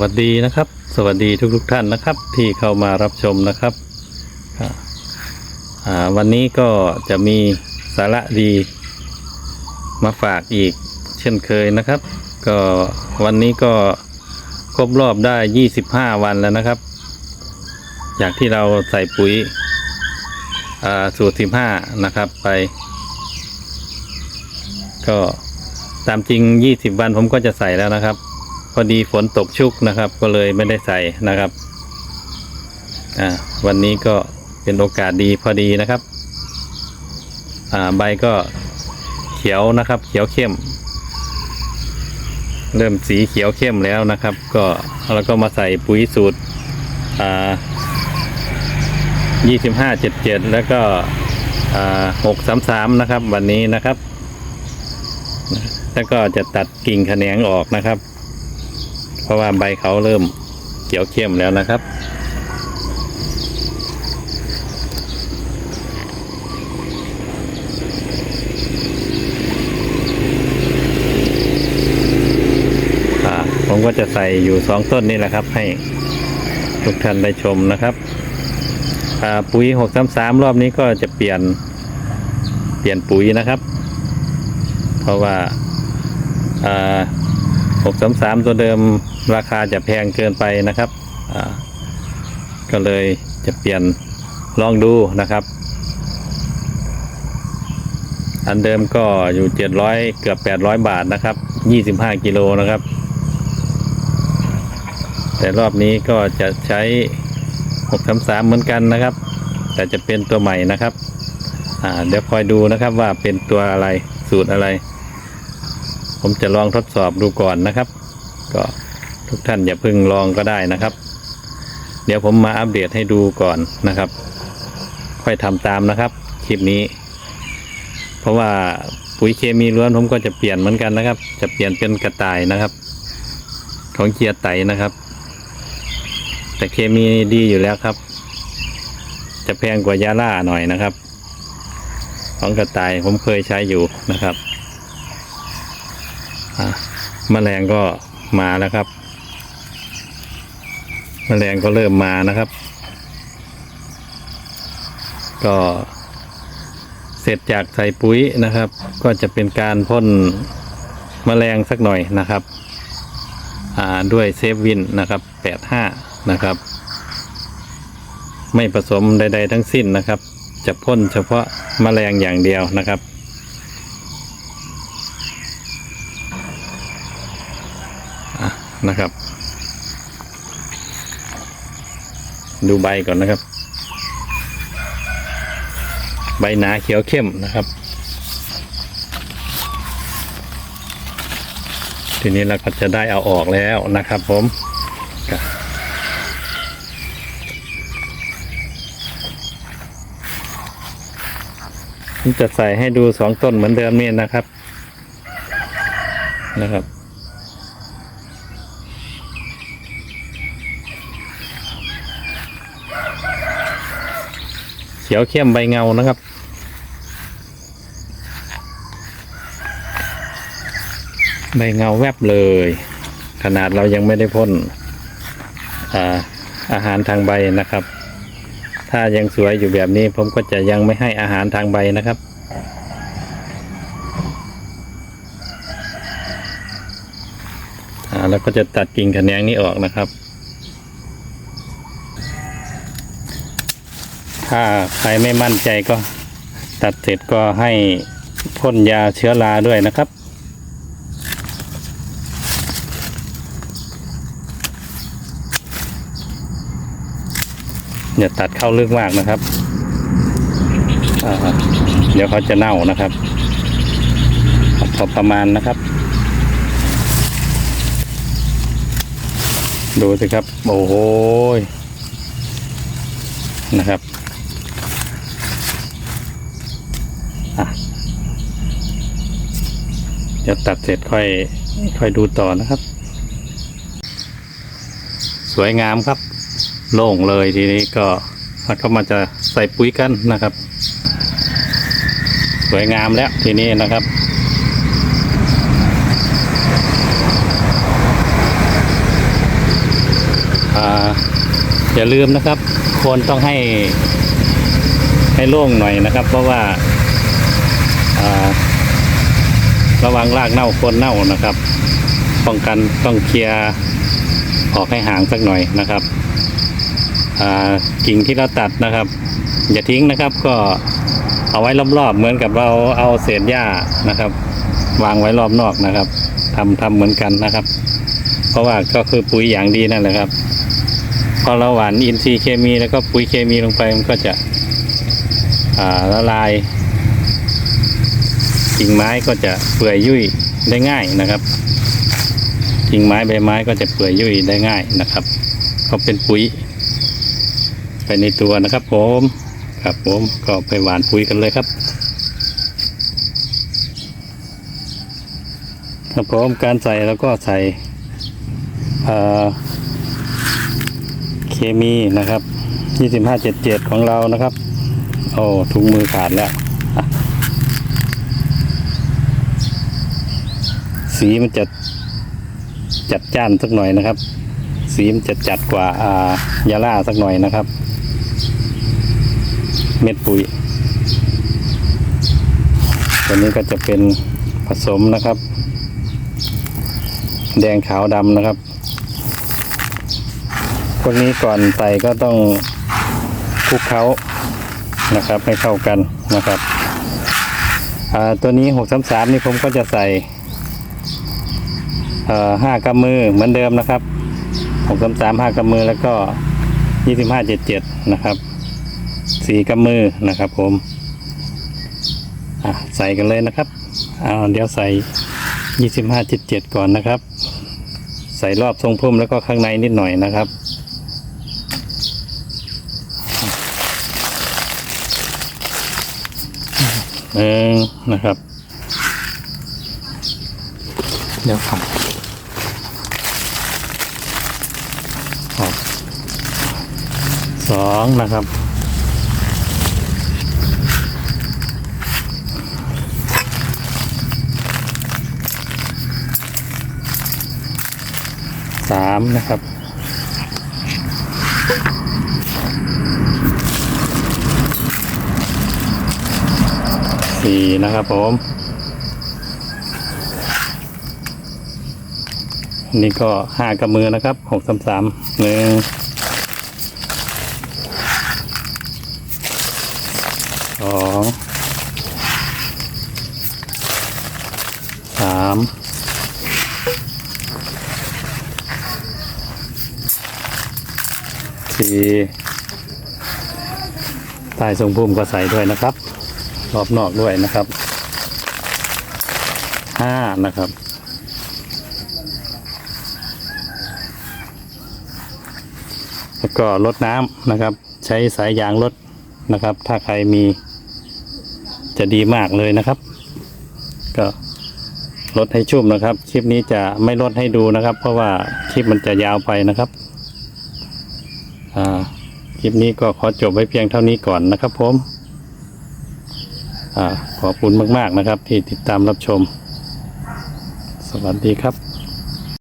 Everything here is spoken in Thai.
วัสดีนะครับ สวัสดีทุกๆทท่านนะครับ ที่เข้ามารับชมนะครับวันนี้ก็จะมีสาระดีมาฝากอีกเช่นเคยนะครับ ก็วันนี้ก็ครบรอบได้ 25 วันแล้วนะครับ จากที่เราใส่ปุ๋ยอ่าสูตร 15 นะครับไป ก็ตามจริง 20 วันผมก็จะใส่แล้วนะครับ พอดีฝนตกชุกนะครับ ก็เลยไม่ได้ใส่นะครับอ่าวันนี้ก็เป็นโอกาสดีพอดีนะครับอ่าใบก็เขียวนะครับ เขียวเข้ม เริ่มสีเขียวเข้มแล้วนะครับ ก็แล้วก็มาใส่ปุ๋ยสูตรอ่ายี่สิบห้าเจ็ดเจ็ดแล้วก็อ่าหกสามสามนะครับ วันนี้นะครับ แล้วก็จะตัดกิ่งแขนงออกนะครับ เพราะว่าใบเขาเริ่มเขียวเข้มแล้วนะครับ ผมก็จะใส่อยู่สองต้นนี่แหละครับ ให้ทุกท่านได้ชมนะครับปุ๋ยหกสามสามรอบนี้ก็จะเปลี่ยนเปลี่ยนปุ๋ยนะครับ เพราะว่า อ่าหกสามสามตัวเดิมราคาจะแพงเกินไปนะครับ ก็เลยจะเปลี่ยนลองดูนะครับ อันเดิมก็อยู่เจ็ดร้อยเกือบแปดร้อยบาทนะครับยี่สิบห้ากิโลนะครับ แต่รอบนี้ก็จะใช้หกสามสามเหมือนกันนะครับ แต่จะเป็นตัวใหม่นะครับเดี๋ยวคอยดูนะครับว่าเป็นตัวอะไรสูตรอะไร ผมจะลองทดสอบดูก่อนนะครับ ก็ทุกท่านอย่าเพึ่งลองก็ได้นะครับ เดี๋ยวผมมาอัปเดตให้ดูก่อนนะครับ ค่อยทำตามนะครับคลิปนี้ เพราะว่าปุ๋ยเคมีล้วนผมก็จะเปลี่ยนเหมือนกันนะครับ จะเปลี่ยนเป็นกระต่ายนะครับ ของเกียร์ไตนะครับ แต่เคมีดีอยู่แล้วครับ จะแพงกว่ายาล่าหน่อยนะครับ ของกระต่ายผมเคยใช้อยู่นะครับ อะแมลงก็มาแล้วครับแมลงก็เริ่มมานะครับ ก็เสร็จจากใส่ปุ๋ยนะครับ ก็จะเป็นการพ่นแมลงสักหน่อยนะครับด้วยเซฟวินนะครับ85นะครับ ไม่ผสมใด ๆ ทั้งสิ้นนะครับ จะพ่นเฉพาะแมลงอย่างเดียวนะครับ อะ นะครับ ดูใบก่อนนะครับ ใบหนาเขียวเข้มนะครับ ทีนี้เราก็จะได้เอาออกแล้วนะครับ ผมจะใส่ให้ดูสองต้นเหมือนเดิมนี่นะครับนะครับ เขียวเข้มใบเงานะครับ ใบเงาแวบเลย ขนาดเรายังไม่ได้พ่นอาอาหารทางใบนะครับ ถ้ายังสวยอยู่แบบนี้ ผมก็จะยังไม่ให้อาหารทางใบนะครับแล้วก็จะตัดกิ่งแขนงนี้ออกนะครับ ถ้าใครไม่มั่นใจก็ ตัดเสร็จก็ให้พ่นยาเชื้อราด้วยนะครับ อย่าตัดเข้าลึกมากนะครับ เดี๋ยวเขาจะเน่านะครับพอประมาณนะครับ ดูสิครับ โอ้โหนะครับอะ เดี๋ยวตัดเสร็จค่อย ค่อยดูต่อนะครับ สวยงามครับ โล่งเลยทีนี้ก็มันก็มาจะใส่ปุ๋ยกันนะครับ สวยงามแล้วทีนี้นะครับอ่าอย่าลืมนะครับ คนต้องให้ให้โล่งหน่อยนะครับ เพราะว่า ระวังรากเน่าโคนเน่านะครับ ป้องกันต้องเคลียร์ออกให้ห่างสักหน่อยนะครับกิ่งที่เราตัดนะครับ อย่าทิ้งนะครับก็เอาไว้รอบๆเหมือนกับเราเอาเศษหญ้านะครับ วางไว้รอบนอกนะครับทำทำเหมือนกันนะครับ เพราะว่าก็คือปุ๋ยอย่างดีนั่นแหละครับ พอเราหว่านอินทรีย์เคมีแล้วก็ปุ๋ยเคมีลงไปมันก็จะละลาย กิ่งไม้ก็จะเปื่อยยุ่ยได้ง่ายนะครับ กิ่งไม้ใบไม้ก็จะเปื่อยยุ่ยได้ง่ายนะครับก็เป็นปุ๋ยไปในตัวนะครับผมครับผมก็ไปหว่านปุ๋ยกันเลยครับครับผมการใส่แล้วก็ใส่เเคมีนะครับ 2577 ของเรานะครับ โอ้ถุงมือขาดแล้ว สีมันจะจัดจ้านสักหน่อยนะครับ สีมันจะจัดกว่าอายาล่าสักหน่อยนะครับ เม็ดปุ๋ยตัวนี้ก็จะเป็นผสมนะครับ แดงขาวดำนะครับพวกนี้ก่อนใส่ก็ต้องคลุกเคล้านะครับให้เข้ากันนะครับตัวนี้หกสามสามนี่ผมก็จะใส่ ห้ากำมือเหมือนเดิมนะครับหกสามสามห้ากำมือแล้วก็ยี่สิบห้าเจ็ดเจ็ดนะครับสี่กำมือนะครับ ผมอะใส่กันเลยนะครับเอาเดี๋ยวใส่ยี่สิบห้าเจ็ดเจ็ดก่อนนะครับ ใส่รอบทรงพุ่มแล้วก็ข้างในนิดหน่อยนะครับหนึ่งนะครับ เดี๋ยวครับออก สองนะครับ สามนะครับสี่นะครับผม นี่ก็ห้ากำมือนะครับหกสามสามหนึ่งสองสามสี่ใต้ทรงพุ่มก็ใส่ด้วยนะครับ รอบนอกด้วยนะครับห้านะครับแล้วก็ลดน้ำนะครับ ใช้สายยางลดนะครับ ถ้าใครมีจะดีมากเลยนะครับ ก็ ลดให้ชุ่มนะครับ คลิปนี้จะไม่ลดให้ดูนะครับ เพราะว่าคลิปมันจะยาวไปนะครับอ่าคลิปนี้ก็ขอจบไว้เพียงเท่านี้ก่อนนะครับผมอ่าขอบคุณมาก ๆ นะครับ ที่ติดตามรับชม สวัสดีครับ